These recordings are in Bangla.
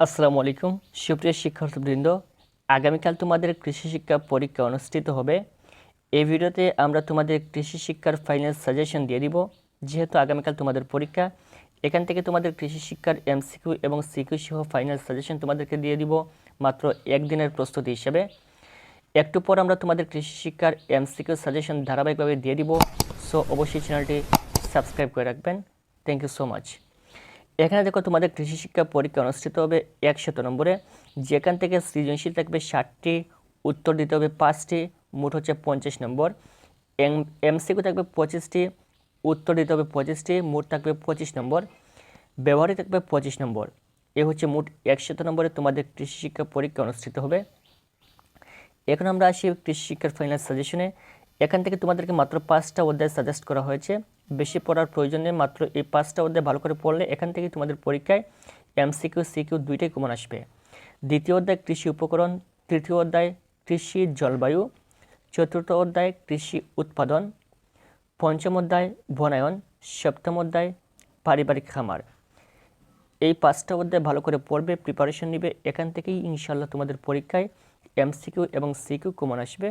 আসসালামু আলাইকুম। সুপ্রিয় শিক্ষার্থীবৃন্দ, আগামীকাল তোমাদের কৃষি শিক্ষা পরীক্ষা অনুষ্ঠিত হবে। এই ভিডিওতে আমরা তোমাদের কৃষি শিক্ষার ফাইনাল সাজেশন দিয়ে দিব। যেহেতু আগামীকাল তোমাদের পরীক্ষা, এখান থেকে তোমাদের কৃষি শিক্ষার এমসিকিউ এবং সিকিউ সহ ফাইনাল সাজেশন তোমাদেরকে দিয়ে দিব মাত্র একদিনের প্রস্তুতি হিসেবে। একটু পর আমরা তোমাদের কৃষি শিক্ষার এমসিকিউ সাজেশন ধারাবাহিকভাবে দিয়ে দিব। সো অবশ্যই চ্যানেলটি সাবস্ক্রাইব করে রাখবেন। থ্যাংক ইউ সো মাচ এখানে দেখো তোমাদের কৃষি শিক্ষা পরীক্ষা অনুষ্ঠিত হবে একশত নম্বরে। যেখান থেকে সৃজনশীল থাকবে ষাটটি, উত্তর দিতে হবে পাঁচটি, মোট হচ্ছে পঞ্চাশ নম্বর। এম, এমসিকিউ থাকবে পঁচিশটি, উত্তর দিতে হবে পঁচিশটি, মোট থাকবে পঁচিশ নম্বর। ব্যবহারই থাকবে পঁচিশ নম্বর। এ হচ্ছে মোট একশত নম্বরে তোমাদের কৃষি শিক্ষা পরীক্ষা অনুষ্ঠিত হবে। এখন আমরা আসি কৃষি শিক্ষার ফাইনাল সাজেশনে এখান থেকে তোমাদেরকে মাত্র পাঁচটা অধ্যায় সাজেস্ট করা হয়েছে। বেশি পড়ার প্রয়োজন নেই, মাত্র এই পাঁচটা অধ্যায় ভালো করে পড়লে এখান থেকে তোমাদের পরীক্ষায় এমসিকিউ সিকিউ দুইটাই কমন আসবে। দ্বিতীয় অধ্যায়, কৃষি উপকরণ। তৃতীয় অধ্যায়, কৃষি জলবায়ু। চতুর্থ অধ্যায়, কৃষি উৎপাদন। পঞ্চম অধ্যায়, বনায়ন। সপ্তম অধ্যায়, পারিবারিক খামার। এই পাঁচটা অধ্যায় ভালো করে পড়বে প্রিপারেশন নিবে, এখান থেকেই ইনশাল্লাহ তোমাদের পরীক্ষায় এমসিকিউ এবং সিকিউ কমন আসবে।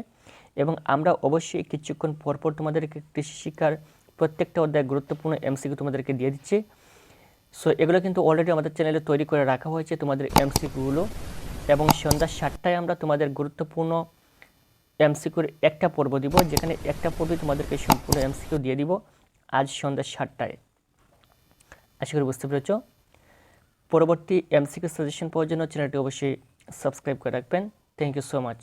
এবং আমরা অবশ্যই কিছুক্ষণ পরপর তোমাদেরকে কৃষি শিক্ষার প্রত্যেকটা অধ্যায় গুরুত্বপূর্ণ এমসিকিউ তোমাদেরকে দিয়ে দিচ্ছি। সো এগুলো কিন্তু অলরেডি আমাদের চ্যানেলে তৈরি করে রাখা হয়েছে তোমাদের এমসিকিউগুলো এবং সন্ধ্যা সাতটায় আমরা তোমাদের গুরুত্বপূর্ণ এমসিকিউর একটা পর্ব দিব, যেখানে একটা পর্বে তোমাদেরকে সম্পূর্ণ এমসিকিউ দিয়ে দিব আজ সন্ধ্যা সাতটায়। আশা করি বুঝতে পেরেছ? পরবর্তী এমসিকিউ সাজেশন পাওয়ার জন্য চ্যানেলটি অবশ্যই সাবস্ক্রাইব করে রাখবেন। Thank you so much